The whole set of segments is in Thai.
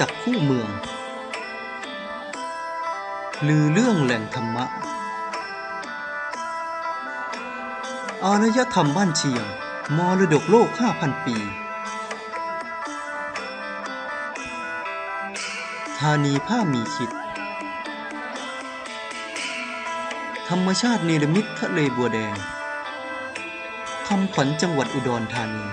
จักคู่เมือง ลือเรื่องแหล่งธรรมะ อารยธรรมบ้านเชียง มรดกโลก 5,000 ปี ธานีผ้ามีคิด ธรรมชาติเนรมิตทะเลบัวแดงคำขวัญจังหวัดอุดรธานี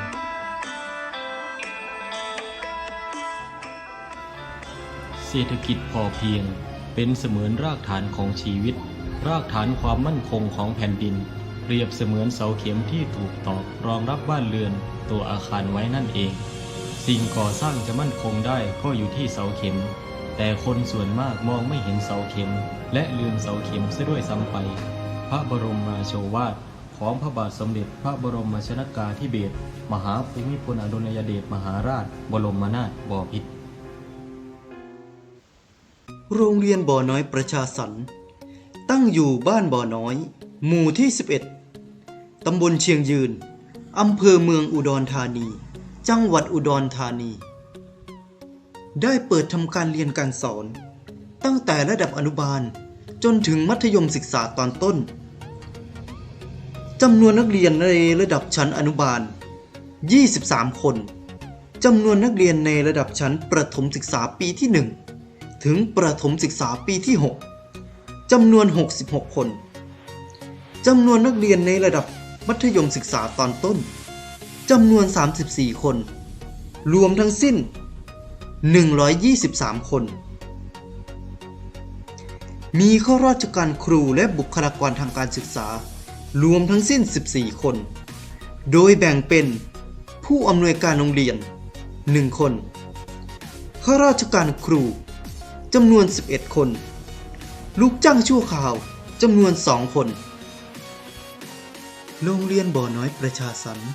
เศรษฐกิจพอเพียง เป็นเสมือนรากฐานของชีวิต รากฐานความมั่นคงของแผ่นดิน เปรียบเสมือนเสาเข็มที่ถูกตอกรองรับบ้านเรือน ตัวอาคารไว้นั่นเอง สิ่งก่อสร้างจะมั่นคงได้ก็อยู่ที่เสาเข็ม แต่คนส่วนมากมองไม่เห็นเสาเข็ม และลืมเสาเข็มซะด้วยซ้ำไป พระบรมราโชวาทของพระบาทสมเด็จพระบรมชนากาธิเบศรมหาภูมิพลอดุลยเดชมหาราช บรมนาถบพิตร โรงเรียนบ่อน้อยประชาสรรค์ตั้งอยู่บ้านบ่อน้อย หมู่ที่ 11 ตำบลเชียงยืน อำเภอเมืองอุดรธานี จังหวัดอุดรธานี ได้เปิดทำการเรียนการสอน ตั้งแต่ระดับอนุบาลจนถึงมัธยมศึกษาตอนต้น จำนวนนักเรียนในระดับชั้นอนุบาล 23 คน จำนวนนักเรียนในระดับชั้นประถมศึกษาปีที่ 1 ถึงประถมศึกษาปีที่ 6จำนวน 66 คนจำนวนนักเรียนในระดับมัธยมศึกษาตอนต้นจำนวน 34 คน รวมทั้งสิ้น 123 คน มีข้าราชการครูและบุคลากรทางการศึกษา รวมทั้งสิ้น 14 คน โดยแบ่งเป็นผู้อำนวยการโรงเรียน 1 คน ข้าราชการครู จำนวน 11 คน ลูกจ้างชั่วคราวจำนวน 2 คน โรงเรียนบ่อน้อยประชาสรรค์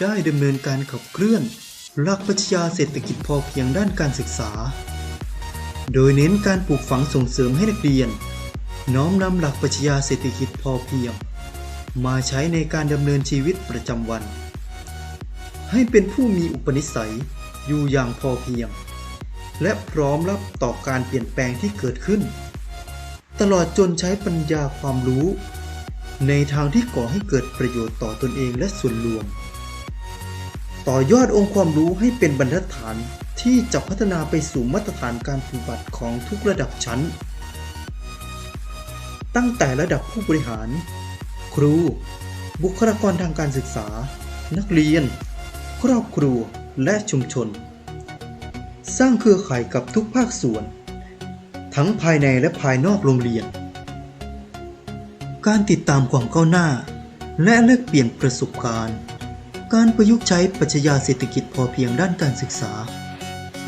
ได้ดำเนินการขับเคลื่อนหลักปรัชญาเศรษฐกิจพอเพียงด้านการศึกษา โดยเน้นการปลูกฝังส่งเสริมให้นักเรียน น้อมนำหลักปรัชญาเศรษฐกิจพอเพียง มาใช้ในการดำเนินชีวิตประจำวัน ให้เป็นผู้มีอุปนิสัยอยู่อย่างพอเพียง และพร้อมรับต่อการเปลี่ยนแปลงที่เกิดขึ้น ตลอดจนใช้ปัญญาความรู้ ในทางที่ก่อให้เกิดประโยชน์ต่อตนเองและส่วนรวม ต่อยอดองค์ความรู้ให้เป็นบรรทัดฐานที่จะพัฒนาไปสู่มาตรฐานการปฏิบัติของทุกระดับชั้น ตั้งแต่ระดับผู้บริหาร ครู บุคลากรทางการศึกษา นักเรียน ครอบครัวและชุมชน สร้างเครือข่ายกับทุกภาคส่วน ทั้งภายในและภายนอกโรงเรียน การติดตามความก้าวหน้า และแลกเปลี่ยนประสบการณ์ การประยุกต์ใช้ปรัชญาเศรษฐกิจพอเพียงด้านการศึกษา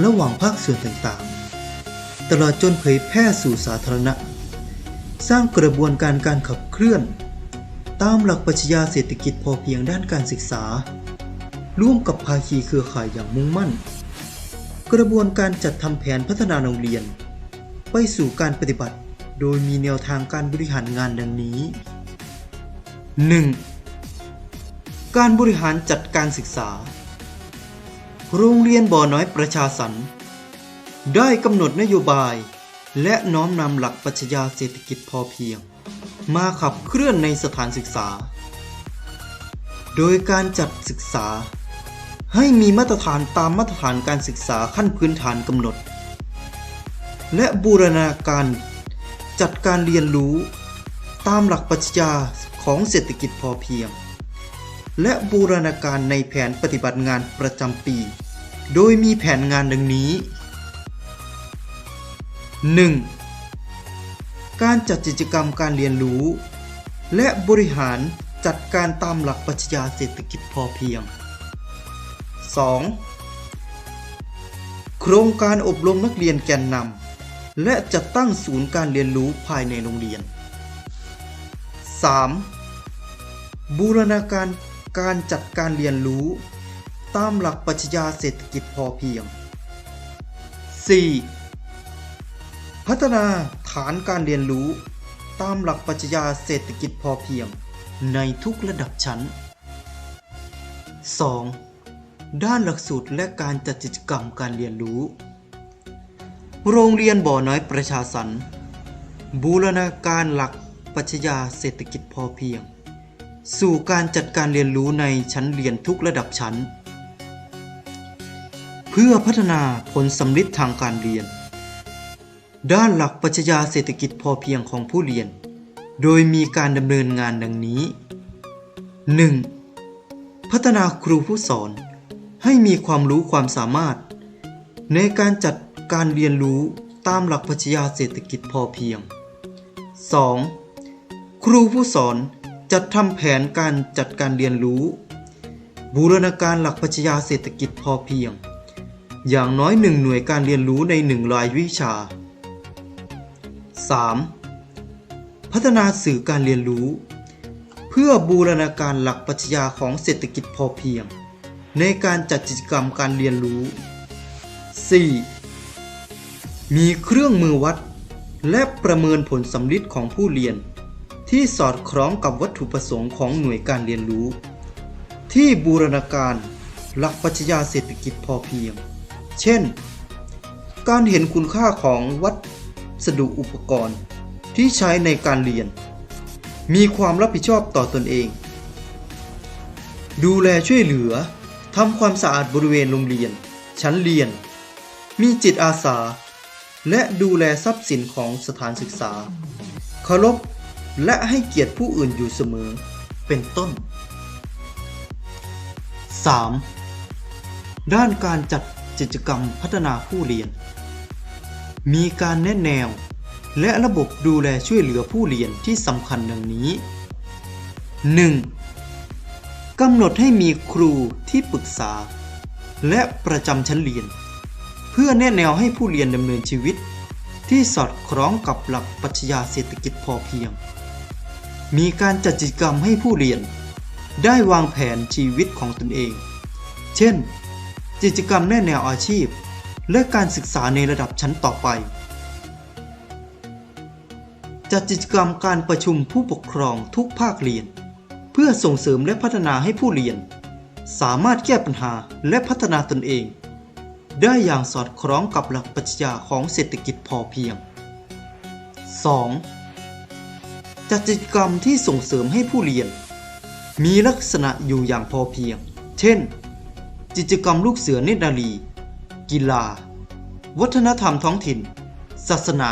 ระหว่างภาคส่วนต่างๆ ตลอดจนเผยแพร่สู่สาธารณะ สร้างกระบวนการการขับเคลื่อน ตามหลักปรัชญาเศรษฐกิจพอเพียงด้านการศึกษา ร่วมกับภาคีเครือข่ายอย่างมุ่งมั่น กระบวนการจัดทำแผนพัฒนาโรงเรียน ไปสู่การปฏิบัติ โดยมีแนวทางการบริหารงานดังนี้ 1. การบริหารจัดการศึกษา โรงเรียนบ่อน้อยประชาสรรค์ได้กำหนดนโยบาย และน้อมนำหลักปรัชญาเศรษฐกิจพอเพียง มาขับเคลื่อนในสถานศึกษา โดยการจัดศึกษา ให้มีมาตรฐานตามมาตรฐานการศึกษาขั้นพื้นฐานกำหนด และบูรณาการจัดการเรียนรู้ตามหลักปรัชญาของเศรษฐกิจพอเพียง และบูรณาการในแผนปฏิบัติงานประจำปี โดยมีแผนงานดังนี้ 1. การจัดกิจกรรมการเรียนรู้ และบริหารจัดการตามหลักปรัชญาเศรษฐกิจพอเพียง 2. โครงการอบรมนักเรียนแกนนำและจัดตั้งศูนย์การเรียนรู้ภายในโรงเรียน 3. บูรณาการการจัดการเรียนรู้ ตามหลักปรัชญาเศรษฐกิจพอเพียง 4. พัฒนาฐานการเรียนรู้ ตามหลักปรัชญาเศรษฐกิจพอเพียง ในทุกระดับชั้น 2. ด้านหลักสูตรและการจัดกิจกรรมการเรียนรู้ โรงเรียนบ่อน้อยประชาสรรบูรณาการหลักปัชญาเศรษฐกิจพอเพียง สู่การจัดการเรียนรู้ในชั้นเรียนทุกระดับชั้น เพื่อพัฒนาผลสำลิดทางการเรียน ด้านหลักปัชญาเศรษฐกิจพอเพียงของผู้เรียน โดยมีการดำเนินงานดังนี้ 1. พัฒนาครูผู้สอน ให้มีความรู้ความสามารถ ในการจัดการเรียนรู้ตามหลักปรัชญาเศรษฐกิจพอเพียง 2. ครูผู้สอนจัดทำแผนการจัดการเรียนรู้ บูรณาการหลักปรัชญาเศรษฐกิจพอเพียง อย่างน้อยหนึ่งหน่วยการเรียนรู้ในหนึ่งรายวิชา 3. พัฒนาสื่อการเรียนรู้ เพื่อบูรณาการหลักปรัชญาของเศรษฐกิจพอเพียง ในการจัดกิจกรรมการเรียนรู้ 4. มีเครื่องมือวัด และประเมินผลสำลิดของผู้เรียน ที่สอดคล้องกับวัตถุประสงค์ของหน่วยการเรียนรู้ ที่บูรณาการหลักปรัชญาเศรษฐกิจพอเพียง เช่น การเห็นคุณค่าของวัสดุอุปกรณ์ที่ใช้ในการเรียน มีความรับผิดชอบต่อตนเอง ดูแลช่วยเหลือ ทำความสะอาดบริเวณโรงเรียน ชั้นเรียน มีจิตอาสา และดูแลทรัพย์สินของสถานศึกษาเคารพและให้เกียรติผู้อื่นอยู่เสมอ เป็นต้น 3. ด้านการจัดกิจกรรมพัฒนาผู้เรียน มีการแนะแนว และระบบดูแลช่วยเหลือผู้เรียนที่สำคัญดังนี้ 1. กำหนดให้มีครูที่ปรึกษา และประจำชั้นเรียน เพื่อแนะแนวให้ผู้เรียนดำเนินชีวิต ที่สอดคล้องกับหลักปรัชญาเศรษฐกิจพอเพียง มีการจัดกิจกรรมให้ผู้เรียน ได้วางแผนชีวิตของตนเอง เช่น กิจกรรมแนะแนวอาชีพ และการศึกษาในระดับชั้นต่อไป จัดกิจกรรมการประชุมผู้ปกครองทุกภาคเรียน เพื่อส่งเสริมและพัฒนาให้ผู้เรียน สามารถแก้ปัญหาและพัฒนาตนเอง ได้อย่างสอดคล้องกับหลักปรัชญาของเศรษฐกิจพอเพียง 2. จัดกิจกรรมที่ส่งเสริมให้ผู้เรียน มีลักษณะอยู่อย่างพอเพียง เช่น กิจกรรมลูกเสือเนตรนารีกีฬา วัฒนธรรมท้องถิ่น ศาสนา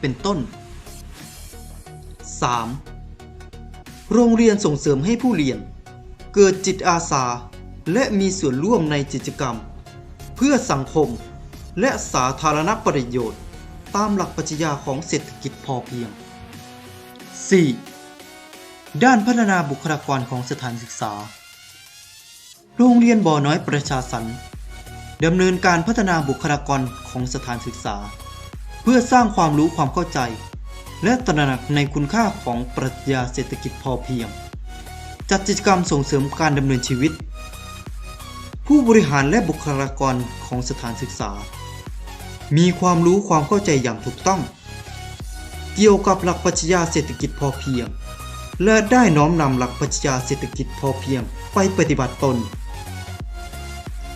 เป็นต้น 3. โรงเรียนส่งเสริมให้ผู้เรียน เกิดจิตอาสา และมีส่วนร่วมในกิจกรรม เพื่อสังคมและสาธารณประโยชน์ ตามหลักปรัชญาของเศรษฐกิจพอเพียง 4. ด้านพัฒนาบุคลากรของสถานศึกษา โรงเรียนบ่อน้อยประชาสรรค์ดำเนินการพัฒนาบุคลากรของสถานศึกษา เพื่อสร้างความรู้ความเข้าใจ และตระหนักในคุณค่าของปรัชญาเศรษฐกิจพอเพียง จัดกิจกรรมส่งเสริมการดำเนินชีวิต ผู้บริหารและบุคลากรของสถานศึกษา มีความรู้ความเข้าใจอย่างถูกต้อง เกี่ยวกับหลักปรัชญาเศรษฐกิจพอเพียง และได้น้อมนำหลักปรัชญาเศรษฐกิจพอเพียงไปปฏิบัติตน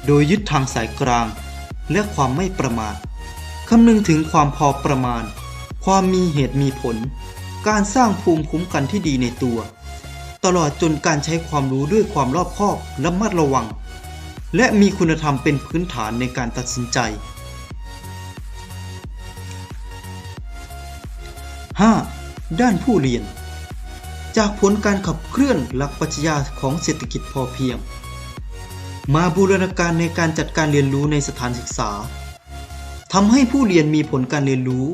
โดยยึดทางสายกลางและความไม่ประมาทคำนึงถึงความพอประมาณ ความมีเหตุมีผล การสร้างภูมิคุ้มกันที่ดีในตัว ตลอดจนการใช้ความรู้ด้วยความรอบคอบและมัดระวัง และมีคุณธรรมเป็นพื้นฐานในการตัดสินใจ 5. ด้านผู้เรียน จากผลการขับเคลื่อนหลักปรัชญาของเศรษฐกิจพอเพียง มาบูรณาการในการจัดการเรียนรู้ในสถานศึกษาทำให้ผู้เรียนมีผลการเรียนรู้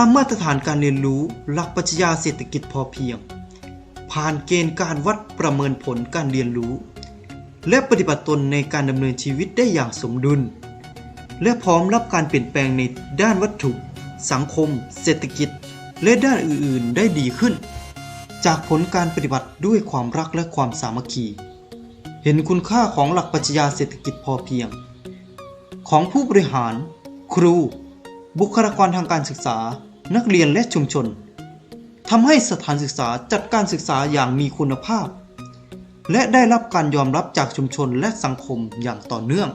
ตามมาตรฐานการเรียนรู้หลักปรัชญาเศรษฐกิจพอเพียง ผ่านเกณฑ์การวัดประเมินผลการเรียนรู้ และปฏิบัติตนในการดำเนินชีวิตได้อย่างสมดุล และพร้อมรับการเปลี่ยนแปลงในด้านวัตถุ สังคม เศรษฐกิจ และด้านอื่นๆได้ดีขึ้น จากผลการปฏิบัติด้วยความรักและความสามัคคี เห็นคุณค่าของหลักปรัชญาเศรษฐกิจพอเพียง ของผู้บริหาร ครูบุคลากรทางการศึกษา นักเรียนและชุมชนทำให้สถานศึกษาจัดการศึกษาอย่างมีคุณภาพ และได้รับการยอมรับจากชุมชนและสังคมอย่างต่อเนื่อง